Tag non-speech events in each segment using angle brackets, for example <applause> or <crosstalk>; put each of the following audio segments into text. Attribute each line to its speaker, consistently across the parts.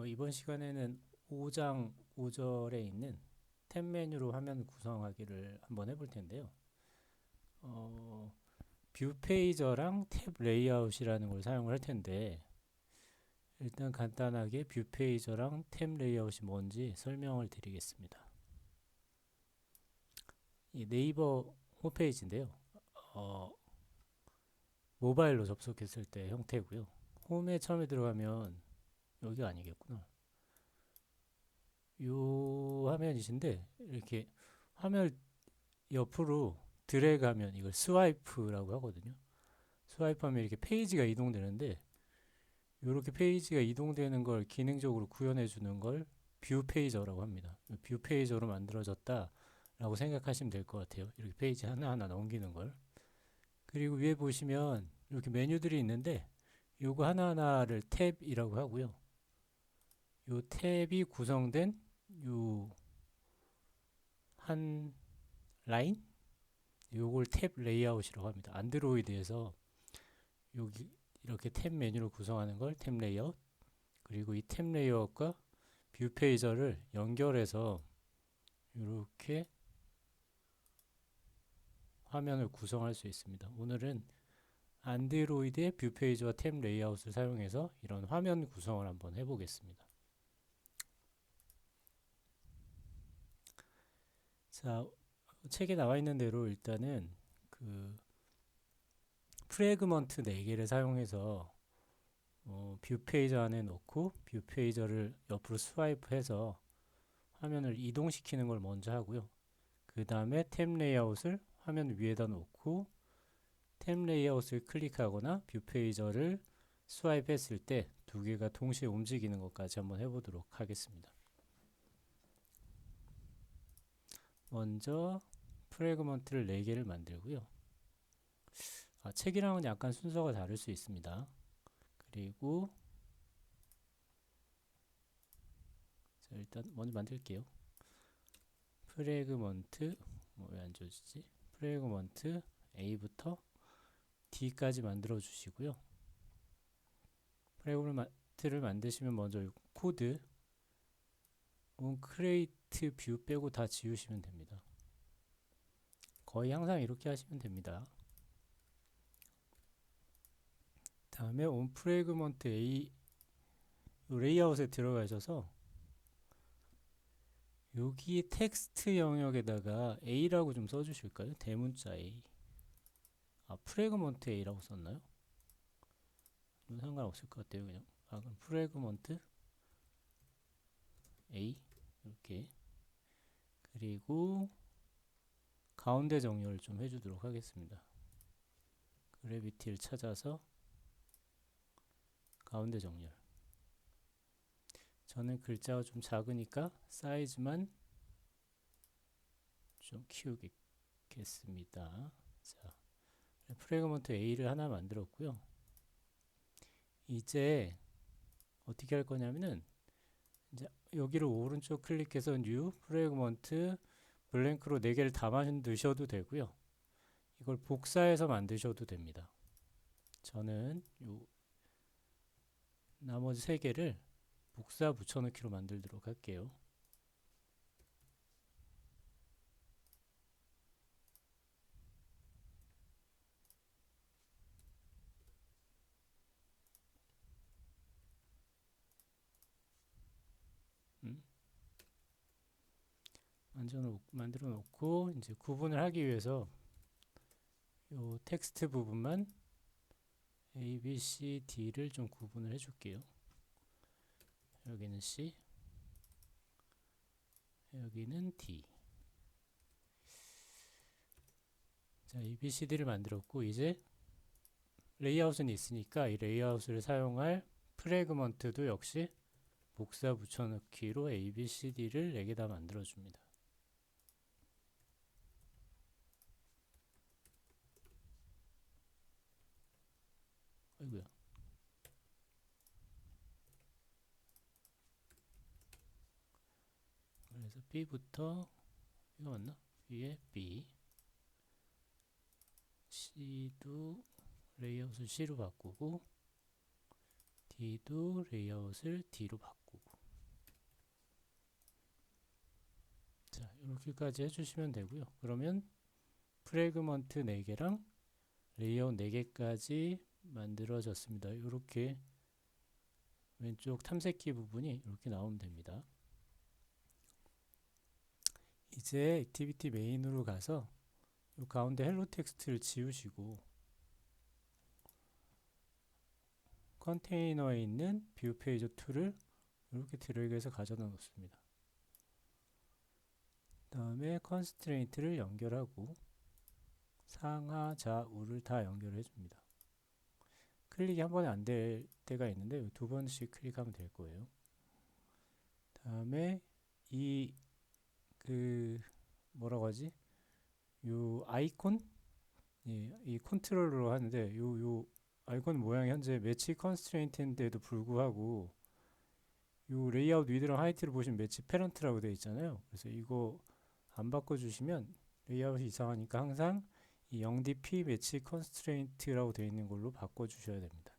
Speaker 1: 어, 이번 시간에는 5장 5절에 있는 탭 메뉴로 화면 구성하기를 한번 해볼 텐데요. 어, 뷰 페이저랑 탭 레이아웃이라는 걸 사용을 할 텐데 일단 간단하게 뷰 페이저랑 탭 레이아웃이 뭔지 설명을 드리겠습니다. 이 네이버 홈페이지인데요. 어, 모바일로 접속했을 때 형태고요. 홈에 처음에 들어가면 여기가 아니겠구나. 요 화면이신데 이렇게 화면을 옆으로 드래그하면 이걸 스와이프라고 하거든요. 스와이프하면 이렇게 페이지가 이동되는데 이렇게 페이지가 이동되는 걸 기능적으로 구현해 주는 걸 뷰 페이저라고 합니다. 뷰 페이저로 만들어졌다라고 생각하시면 될 것 같아요. 이렇게 페이지 하나하나 넘기는 걸. 그리고 위에 보시면 이렇게 메뉴들이 있는데 요거 하나하나를 탭이라고 하고요. 요 탭이 구성된 요 한 라인 요걸 탭 레이아웃이라고 합니다. 안드로이드에서 여기 이렇게 탭 메뉴를 구성하는 걸 탭 레이아웃 그리고 이 탭 레이아웃과 뷰 페이저를 연결해서 이렇게 화면을 구성할 수 있습니다. 오늘은 안드로이드의 뷰 페이지와 탭 레이아웃을 사용해서 이런 화면 구성을 한번 해보겠습니다. 자, 책에 나와 있는 대로 일단은 그 프레그먼트 4개를 사용해서 어, 뷰 페이저 안에 넣고 뷰 페이저를 옆으로 스와이프해서 화면을 이동시키는 걸 먼저 하고요. 그 다음에 탭 레이아웃을 화면 위에다 놓고 탭 레이아웃을 클릭하거나 뷰 페이저를 스와이프 했을 때 두 개가 동시에 움직이는 것까지 한번 해보도록 하겠습니다. 먼저 프레그먼트를 4개를 만들고요. 아, 책이랑은 약간 순서가 다를 수 있습니다. 그리고 자, 일단 먼저 만들게요. 프레그먼트 뭐왜안 줘지지? 프레그먼트 A부터 D까지 만들어 주시고요. 프레그먼트를 만드시면 먼저 코드 크 레이트 뷰 빼고 다 지우시면 됩니다. 거의 항상 이렇게 하시면 됩니다. 다음에 온 프레그먼트 A 레이아웃에 들어가셔서 여기 텍스트 영역에다가 A라고 좀 써주실까요? 대문자 A. 아, 프레그먼트 A라고 썼나요? 상관없을 것 같아요, 그냥. 아, 그럼 프레그먼트 A 이렇게 그리고 가운데 정렬을 좀 해주도록 하겠습니다. 그래비티를 찾아서 가운데 정렬. 저는 글자가 좀 작으니까 사이즈만 좀 키우겠습니다. 자, 프레그먼트 A를 하나 만들었고요. 이제 어떻게 할 거냐면은 이제 여기를 오른쪽 클릭해서 뉴 프레그먼트 블랭크로 4개를 다 만드셔도 되고요. 이걸 복사해서 만드셔도 됩니다. 저는 요 나머지 3개를 복사 붙여넣기로 만들도록 할게요. 만들어 놓고 이제 구분을 하기 위해서 요 텍스트 부분만 A, B, C, D를 좀 구분을 해줄게요. 여기는 C, 여기는 D. 자, A, B, C, D를 만들었고 이제 레이아웃은 있으니까 이 레이아웃을 사용할 프레그먼트도 역시 복사 붙여넣기로 A, B, C, D를 4개 다 만들어줍니다. 아이고야. 그래서 B부터 이거 맞나? 위에 B C도 레이아웃을 C로 바꾸고 D도 레이아웃을 D로 바꾸고 자 이렇게까지 해주시면 되고요 그러면 프레그먼트 4개랑 레이아웃 4개까지 만들어졌습니다. 이렇게 왼쪽 탐색기 부분이 이렇게 나오면 됩니다. 이제 액티비티 메인으로 가서 이 가운데 헬로 텍스트를 지우시고 컨테이너에 있는 뷰 페이지 2를 이렇게 드래그해서 가져다 놓습니다. 다음에 컨스트레인트를 연결하고 상하, 좌우를 다 연결해 줍니다. 클릭이 한 번에 안 될 때가 있는데 두 번씩 클릭하면 될 거예요. 다음에 이 그 뭐라고 하지? 요 아이콘 예, 이 컨트롤로 하는데 요 요 아이콘 모양이 현재 매치 컨스트레인트인데도 불구하고 요 레이아웃 위드랑 하이트를 보시면 매치 페런트라고 되어 있잖아요. 그래서 이거 안 바꿔 주시면 레이아웃이 이상하니까 항상 이 0dp 매치 컨스트레인트라고 되어 있는 걸로 바꿔 주셔야 됩니다.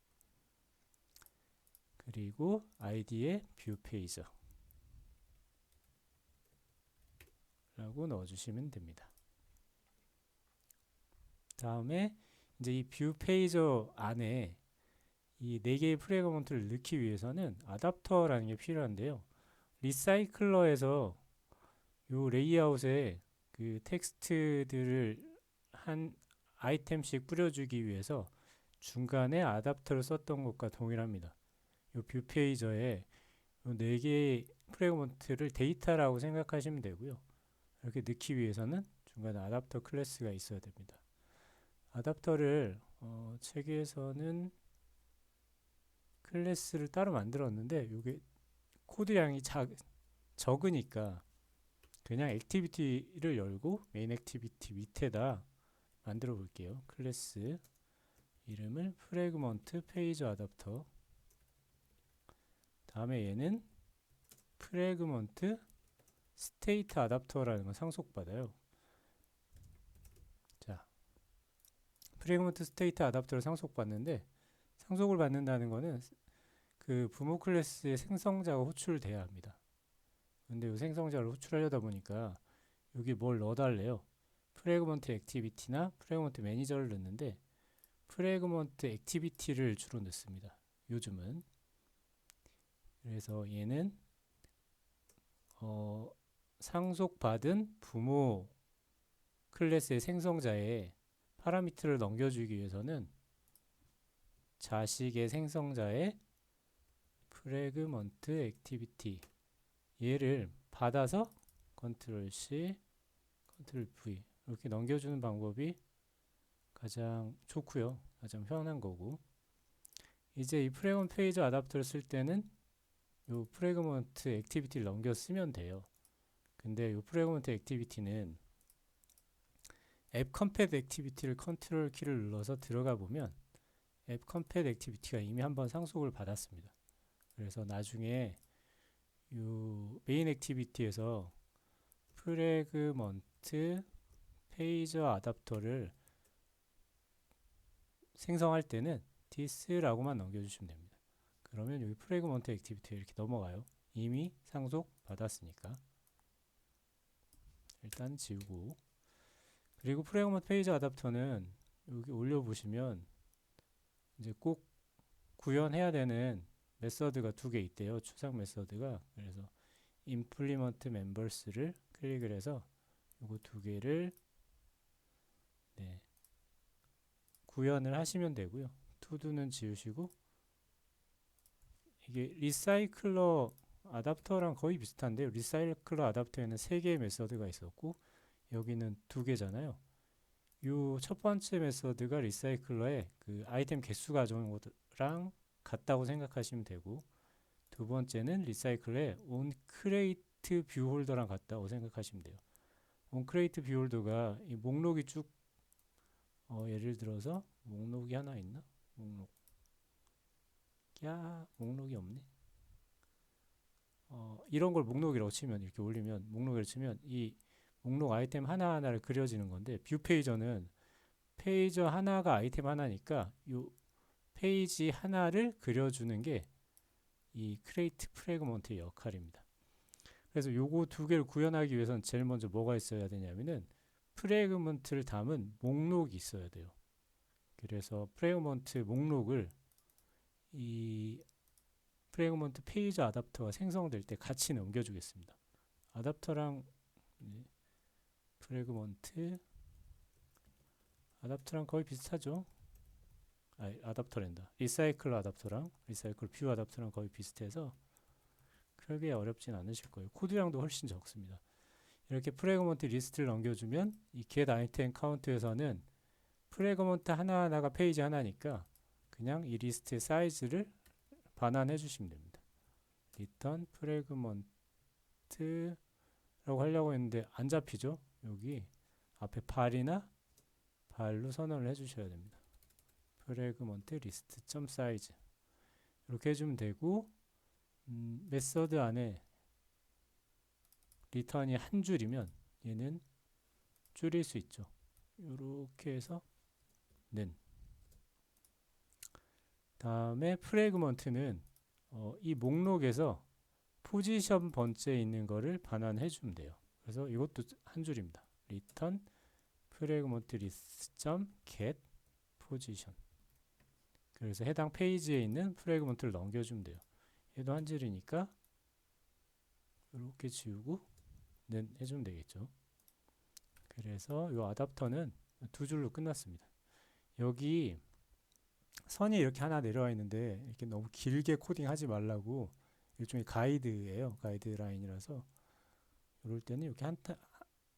Speaker 1: 그리고 id의 뷰 페이저 라고 넣어 주시면 됩니다. 다음에 이제 이 뷰 페이저 안에 이 네 개의 프레그먼트를 넣기 위해서는 아답터라는 게 필요한데요. 리사이클러에서 요 레이아웃에 그 텍스트들을 한 아이템씩 뿌려주기 위해서 중간에 아답터를 썼던 것과 동일합니다. 요뷰 페이저에 네 개의 프레그먼트를 데이터라고 생각하시면 되고요. 이렇게 넣기 위해서는 중간에 아답터 클래스가 있어야 됩니다. 아답터를 어, 책에서는 클래스를 따로 만들었는데 이게 코드량이 작, 적으니까 그냥 액티비티를 열고 메인 액티비티 밑에다 만들어 볼게요. 클래스 이름을 프레그먼트 페이지 아답터 다음에 얘는 프레그먼트 스테이트 아답터라는 걸 상속받아요. 자, 프레그먼트 스테이트 아답터를 상속받는데 상속을 받는다는 거는 그 부모 클래스의 생성자가 호출돼야 합니다. 근데 이 생성자를 호출하려다 보니까 여기 뭘 넣어달래요. 프레그먼트 액티비티나 프레그먼트 매니저를 넣는데 프레그먼트 액티비티를 주로 넣습니다. 요즘은 그래서 얘는 어, 상속받은 부모 클래스의 생성자에 파라미터를 넘겨주기 위해서는 자식의 생성자의 프레그먼트 액티비티 얘를 받아서 컨트롤 C, 컨트롤 V 이렇게 넘겨주는 방법이 가장 좋고요. 가장 편한 거고 이제 이 프레그먼트 페이지 아답터를 쓸 때는 요 프레그먼트 액티비티를 넘겨 쓰면 돼요. 근데 이 프레그먼트 액티비티는 앱 컴팻 액티비티를 컨트롤 키를 눌러서 들어가 보면 앱 컴팻 액티비티가 이미 한번 상속을 받았습니다. 그래서 나중에 이 메인 액티비티에서 프레그먼트 페이저 아답터를 생성할 때는 this라고만 넘겨주시면 됩니다. 그러면 여기 프레그먼트 액티비티 이렇게 넘어가요. 이미 상속 받았으니까. 일단 지우고 그리고 프레그먼트 페이지 아답터는 여기 올려보시면 이제 꼭 구현해야 되는 메서드가 두 개 있대요. 추상 메서드가 그래서 implement members를 클릭을 해서 이거 두 개를 네, 구현을 하시면 되고요. 투두는 지우시고 이게 리사이클러 아답터랑 거의 비슷한데요. 리사이클러 아답터에는 세 개의 메서드가 있었고 여기는 두 개잖아요. 이 첫 번째 메서드가 리사이클러의 그 아이템 개수 가져온 거랑 같다고 생각하시면 되고 두 번째는 리사이클러의 on create view 홀더랑 같다고 생각하시면 돼요. on create view 홀더가 이 목록이 쭉 어, 예를 들어서 목록이 하나 있나? 목록 야 목록이 없네. 어, 이런 걸 목록이라고 치면 이렇게 올리면 목록을 치면 이 목록 아이템 하나하나를 그려지는 건데 뷰 페이저는 페이저 하나가 아이템 하나니까 이 페이지 하나를 그려주는 게 이 크레이트 프레그먼트의 역할입니다. 그래서 요거 두 개를 구현하기 위해서는 제일 먼저 뭐가 있어야 되냐면은 프레그먼트를 담은 목록이 있어야 돼요. 그래서 프레그먼트 목록을 이 프레그먼트 페이지 아답터가 생성될 때 같이 넘겨주겠습니다. 아답터랑 네, 프레그먼트 아답터랑 거의 비슷하죠. 아, 아답터랜다. 리사이클 아답터랑 리사이클 뷰 아답터랑 거의 비슷해서 크게 어렵진 않으실 거예요. 코드량도 훨씬 적습니다. 이렇게 프레그먼트 리스트를 넘겨주면 이 get item count에서는 프레그먼트 하나하나가 페이지 하나니까 그냥 이 리스트의 사이즈를 반환해 주시면 됩니다. return 프레그먼트라고 하려고 했는데 안 잡히죠? 여기 앞에 발이나 발로 선언을 해 주셔야 됩니다. 프레그먼트 리스트 점 사이즈 이렇게 해주면 되고 음, 메서드 안에 리턴이 한 줄이면 얘는 줄일 수 있죠. 이렇게 해서 는 다음에 프레그먼트는 어, 이 목록에서 포지션 번째에 있는 거를 반환해 주면 돼요. 그래서 이것도 한 줄입니다. return 프레그먼트 리스트 점 get 포지션 그래서 해당 페이지에 있는 프레그먼트를 넘겨주면 돼요. 얘도 한 줄이니까 이렇게 지우고 는 해주면 되겠죠. 그래서 이 아답터는 두 줄로 끝났습니다. 여기 선이 이렇게 하나 내려와 있는데 이렇게 너무 길게 코딩하지 말라고 일종의 가이드예요. 가이드라인이라서 이럴 때는 이렇게 한타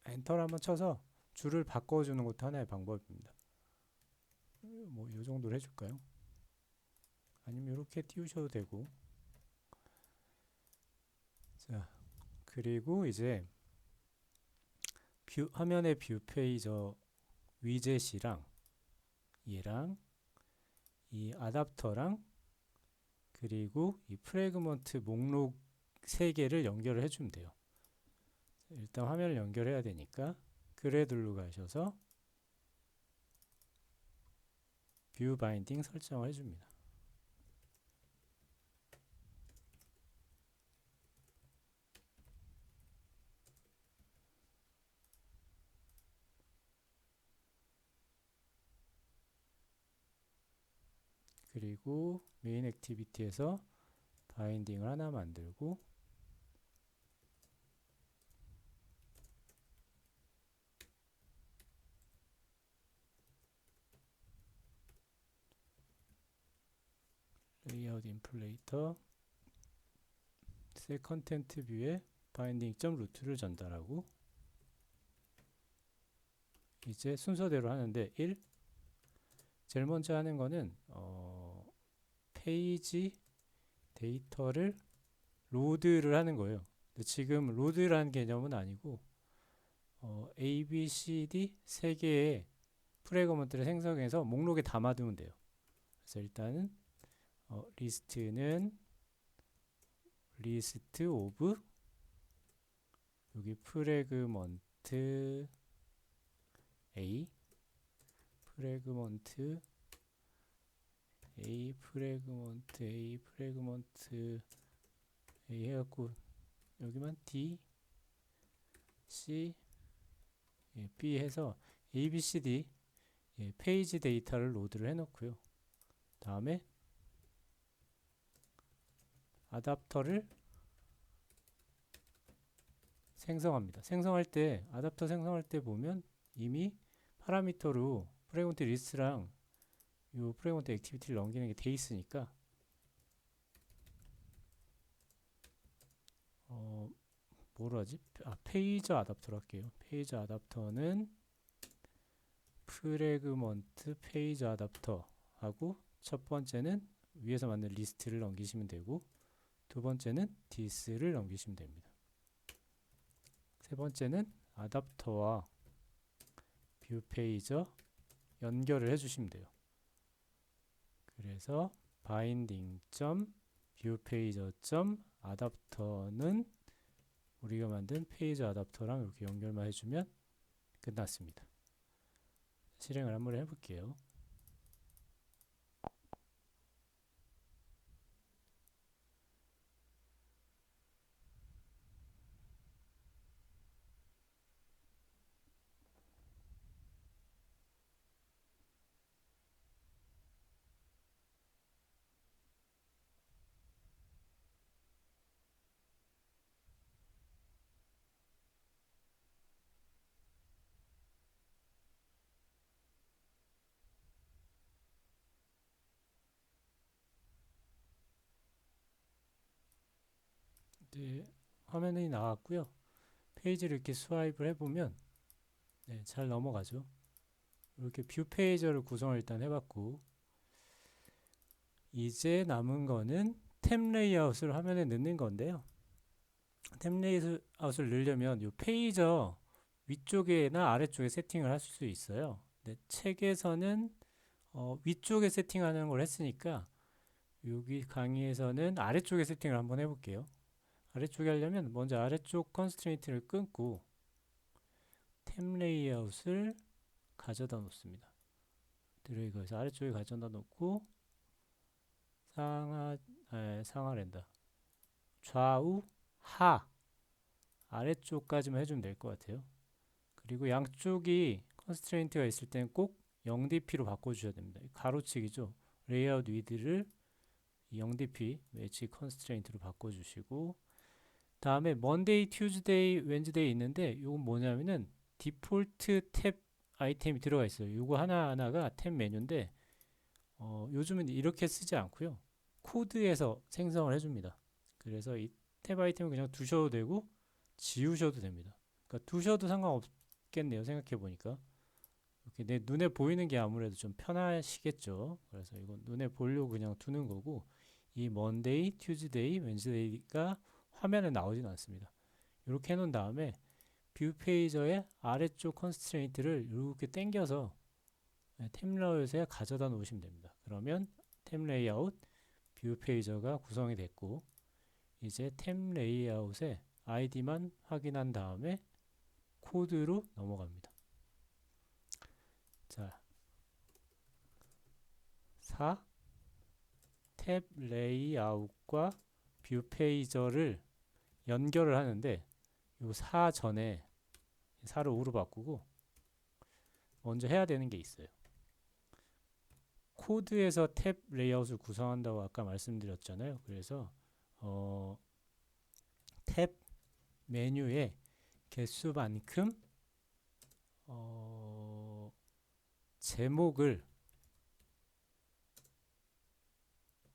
Speaker 1: 엔터를 한번 쳐서 줄을 바꿔주는 것도 하나의 방법입니다. 뭐 이 정도로 해줄까요? 아니면 이렇게 띄우셔도 되고 자 그리고 이제 뷰 화면의 뷰 페이저 위젯이랑 얘랑 이 아답터랑 그리고 이 프레그먼트 목록 세 개를 연결을 해주면 돼요. 일단 화면을 연결해야 되니까 그래들로 가셔서 뷰 바인딩 설정을 해줍니다. 그리고 메인 액티비티에서 바인딩을 하나 만들고 레이아웃 인플레이터 새 컨텐트 뷰에 바인딩 점 루트를 전달하고 이제 순서대로 하는데 1 제일 먼저 하는 거는 어, 페이지 데이터를 로드를 하는 거예요. 지금 로드라는 개념은 아니고 어, A, B, C, D 세 개의 프레그먼트를 생성해서 목록에 담아두면 돼요. 그래서 일단은 어, 리스트는 리스트 오브 여기 프레그먼트 A 프레그먼트 A 프레그먼트 A 프레그먼트 A 해갖고 여기만 D C 예, B 해서 A, B, C, D 예, 페이지 데이터를 로드를 해놓고요. 다음에 아답터를 생성합니다. 생성할 때 아답터 생성할 때 보면 이미 파라미터로 프레그먼트 리스트랑 요 프레그먼트 액티비티를 넘기는 게 돼 있으니까 어 뭐로 하지? 아 페이저 아답터로 할게요. 페이저 아답터는 프레그먼트 페이저 아답터 하고 첫 번째는 위에서 만든 리스트를 넘기시면 되고 두 번째는 디스를 넘기시면 됩니다. 세 번째는 아답터와 뷰 페이저 연결을 해주시면 돼요. 그래서 아답터는 우리가 만든 페이저 아답터랑 이렇게 연결만 해주면 끝났습니다. 실행을 한번 해볼게요. 네, 화면이 나왔고요. 페이지를 이렇게 스와이프를 해보면 네, 잘 넘어가죠. 이렇게 뷰 페이저를 구성을 일단 해봤고 이제 남은 거는 템 레이아웃을 화면에 넣는 건데요. 템 레이아웃을 넣으려면 이 페이저 위쪽에나 아래쪽에 세팅을 하실 수 있어요. 근데 책에서는 어, 위쪽에 세팅하는 걸 했으니까 여기 강의에서는 아래쪽에 세팅을 한번 해볼게요. 아래쪽에 하려면 먼저 아래쪽 컨스트레인트를 끊고 템 레이아웃을 가져다 놓습니다. 드래그해서 아래쪽에 가져다 놓고 상하 에, 상하랜다. 좌우 하 아래쪽까지만 해주면 될 것 같아요. 그리고 양쪽이 컨스트레인트가 있을 때는 꼭 0dp로 바꿔주셔야 됩니다. 가로치기죠. 레이아웃 위드를 0dp 매치 컨스트레인트로 바꿔주시고 다음에 먼데이, 튜즈데이, 웬즈데이 있는데 이건 뭐냐면은 디폴트 탭 아이템이 들어가 있어요. 이거 하나하나가 탭 메뉴인데 어, 요즘은 이렇게 쓰지 않고요. 코드에서 생성을 해줍니다. 그래서 이 탭 아이템을 그냥 두셔도 되고 지우셔도 됩니다. 그러니까 두셔도 상관없겠네요. 생각해 보니까 이렇게 내 눈에 보이는 게 아무래도 좀 편하시겠죠. 그래서 이건 눈에 보려고 그냥 두는 거고 이 먼데이, 튜즈데이, 웬즈데이가 화면에 나오진 않습니다. 이렇게 해놓은 다음에 뷰 페이저의 아래쪽 컨스트레인트를 이렇게 당겨서 템 레이아웃에 가져다 놓으시면 됩니다. 그러면 템 레이아웃 뷰 페이저가 구성이 됐고 이제 템 레이아웃의 아이디만 확인한 다음에 코드로 넘어갑니다. 자, 4. 탭 레이아웃과 뷰 페이저를 연결을 하는데 요4 전에 4를 5로 바꾸고 먼저 해야 되는 게 있어요. 코드에서 탭 레이아웃을 구성한다고 아까 말씀드렸잖아요. 그래서 어, 탭 메뉴의 개수만큼 어, 제목을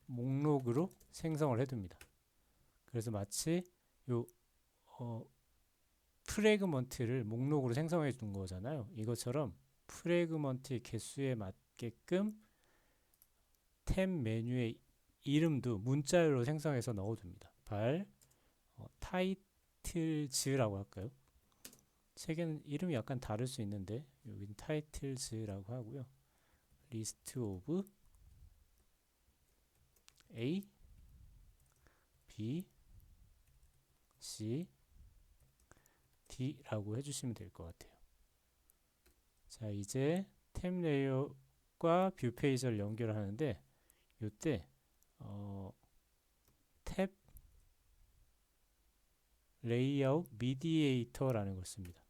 Speaker 1: 목록으로 생성을 해둡니다. 그래서 마치 요 어, 프레그먼트를 목록으로 생성해 둔 거잖아요. 이것처럼 프레그먼트의 개수에 맞게끔 템 메뉴의 이름도 문자열로 생성해서 넣어둡니다. 발 어, 타이틀즈라고 할까요? 책에는 이름이 약간 다를 수 있는데 여기는 타이틀즈라고 하고요. 리스트 오브 A, B, C, D라고 해주시면 될 것 같아요. 자, 이제 템 레이어과 뷰 페이지를 연결하는데 이때 어, 탭 레이아웃 미디에이터라는 걸 씁니다.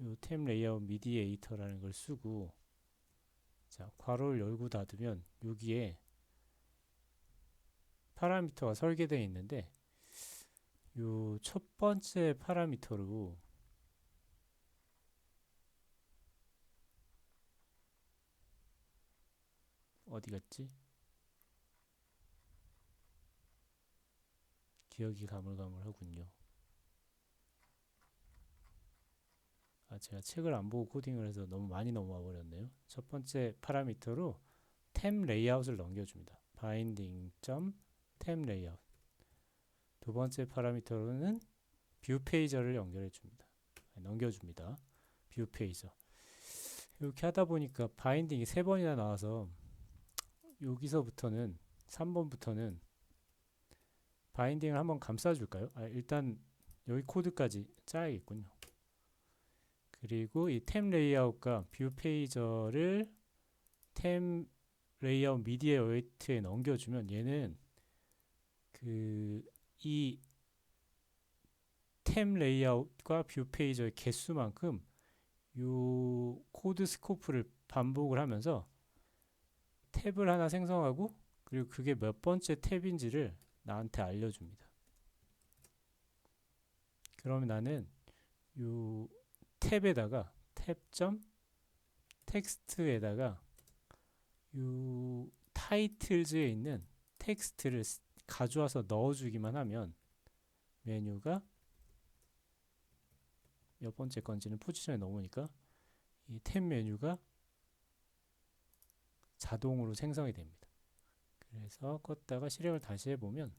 Speaker 1: 이탭 레이아웃 미디에이터라는 걸 쓰고 자, 괄호를 열고 닫으면 여기에 파라미터가 설계되어 있는데 요 첫 번째 파라미터로 어디 갔지? 기억이 가물가물하군요. 아, 제가 책을 안 보고 코딩을 해서 너무 많이 넘어와 버렸네요. 첫 번째 파라미터로 템 레이아웃을 넘겨줍니다. binding 템 레이아웃. 두 번째 파라미터로는 뷰 페이저를 연결해 줍니다. 넘겨 줍니다. 뷰 페이저. 이렇게 하다 보니까 바인딩이 세 번이나 나와서 여기서부터는 3번부터는 바인딩을 한번 감싸 줄까요? 아, 일단 여기 코드까지 짜야겠군요. 그리고 이 템 레이아웃과 뷰 페이저를 템 레이아웃 미디어 웨이트에 넘겨주면 얘는 그 이 템 레이아웃과 뷰 페이저의 개수만큼 요 코드 스코프를 반복을 하면서 탭을 하나 생성하고 그리고 그게 몇 번째 탭인지를 나한테 알려줍니다. 그러면 나는 요 탭에다가 탭 텍스트에다가 요 타이틀즈에 있는 텍스트를 가져와서 넣어주기만 하면 메뉴가 몇 번째 건지는 포지션에 넣으니까 이 탭 메뉴가 자동으로 생성이 됩니다. 그래서 껐다가 실행을 다시 해보면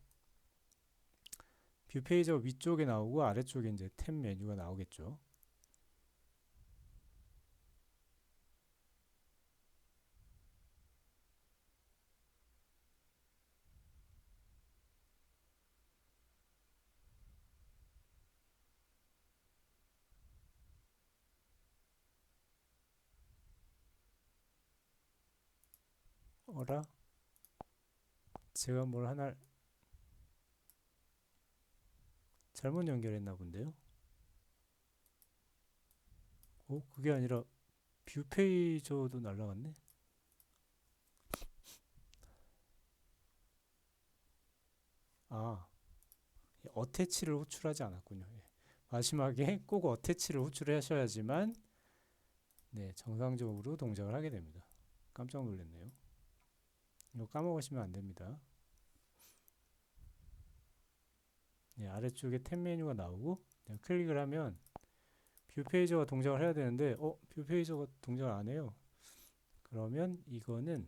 Speaker 1: 뷰 페이지가 위쪽에 나오고 아래쪽에 이제 탭 메뉴가 나오겠죠. 어라? 제가 뭘 하나 잘못 연결했나 본데요? 어, 그게 아니라 뷰 페이저도 날라갔네? 아, 어태치를 호출하지 않았군요. 예. 마지막에 <laughs> 꼭 어태치를 호출하셔야지만 네, 정상적으로 동작을 하게 됩니다. 깜짝 놀랐네요. 이거 까먹으시면 안 됩니다. 네, 아래쪽에 탭 메뉴가 나오고 네, 클릭을 하면 뷰 페이저가 동작을 해야 되는데 어, 뷰 페이저가 동작을 안 해요. 그러면 이거는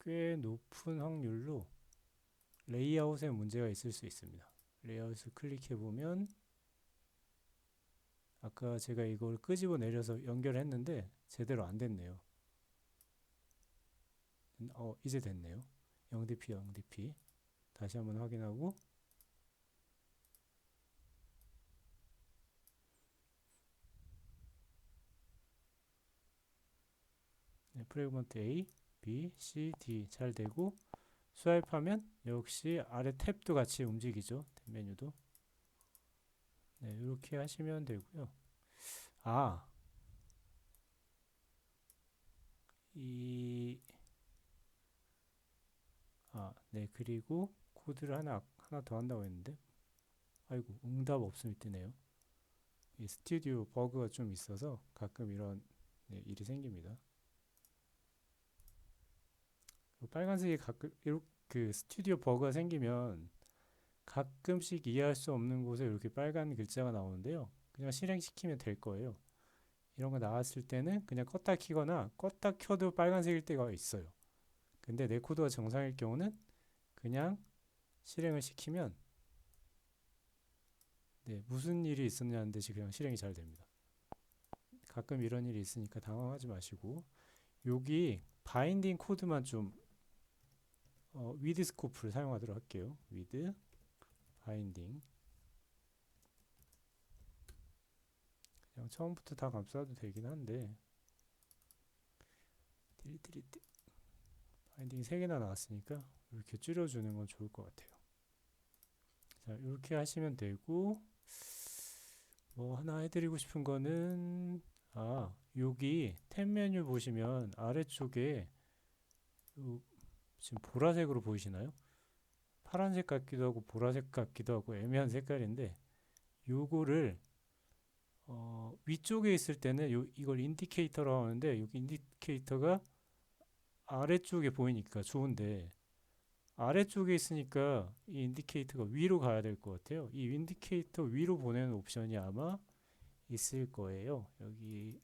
Speaker 1: 꽤 높은 확률로 레이아웃에 문제가 있을 수 있습니다. 레이아웃을 클릭해 보면 아까 제가 이걸 끄집어 내려서 연결했는데 제대로 안 됐네요. 어, 이제 됐네요. 0dp, 0dp. 다시 한번 확인하고 네, 프레그먼트 A, B, C, D 잘 되고 스와이프하면 역시 아래 탭도 같이 움직이죠. 탭 메뉴도. 네, 이렇게 하시면 되고요. 아, 이 아, 네, 그리고 코드를 하나 하나 더 한다고 했는데 아이고, 응답 없음이 뜨네요. 이 스튜디오 버그가 좀 있어서 가끔 이런 네, 일이 생깁니다. 빨간색이 가끔 이렇게 그 스튜디오 버그가 생기면 가끔씩 이해할 수 없는 곳에 이렇게 빨간 글자가 나오는데요. 그냥 실행시키면 될 거예요. 이런 거 나왔을 때는 그냥 껐다 키거나 껐다 켜도 빨간색일 때가 있어요. 근데 내 코드가 정상일 경우는 그냥 실행을 시키면 네, 무슨 일이 있었냐는 듯이 그냥 실행이 잘 됩니다. 가끔 이런 일이 있으니까 당황하지 마시고 여기 바인딩 코드만 좀 어, 위드 스코프를 사용하도록 할게요. 위드 바인딩 그냥 처음부터 다 감싸도 되긴 한데 디리디리디 바인딩 3개나 나왔으니까 이렇게 줄여주는 건 좋을 것 같아요. 자, 이렇게 하시면 되고 뭐 하나 해드리고 싶은 거는 아 여기 탭 메뉴 보시면 아래쪽에 지금 보라색으로 보이시나요? 파란색 같기도 하고 보라색 같기도 하고 애매한 색깔인데 요거를 어, 위쪽에 있을 때는 요, 이걸 인디케이터라고 하는데 여기 인디케이터가 아래쪽에 보이니까 좋은데 아래쪽에 있으니까 이 인디케이터가 위로 가야 될 것 같아요. 이 인디케이터 위로 보내는 옵션이 아마 있을 거예요. 여기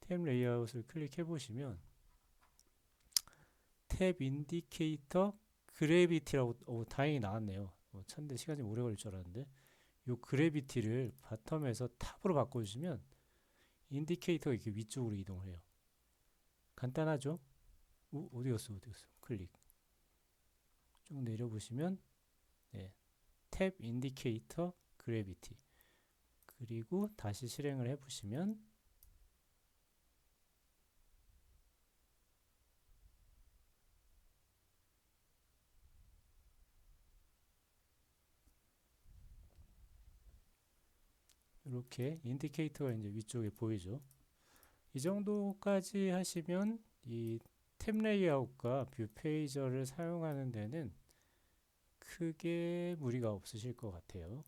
Speaker 1: 탭 레이아웃을 클릭해 보시면 탭 인디케이터 그래비티라고 오, 다행히 나왔네요. 어, 천대 시간이 오래 걸릴 줄 알았는데 요 그래비티를 바텀에서 탑으로 바꿔주시면 인디케이터가 이렇게 위쪽으로 이동을 해요. 간단하죠? 오, 어디 갔어? 어디 갔어? 클릭. 쭉 내려보시면 네, 탭 인디케이터 그래비티 그리고 다시 실행을 해보시면 이렇게 인디케이터가 이제 위쪽에 보이죠. 이 정도까지 하시면 이 탭 레이아웃과 뷰 페이저를 사용하는 데는 크게 무리가 없으실 것 같아요.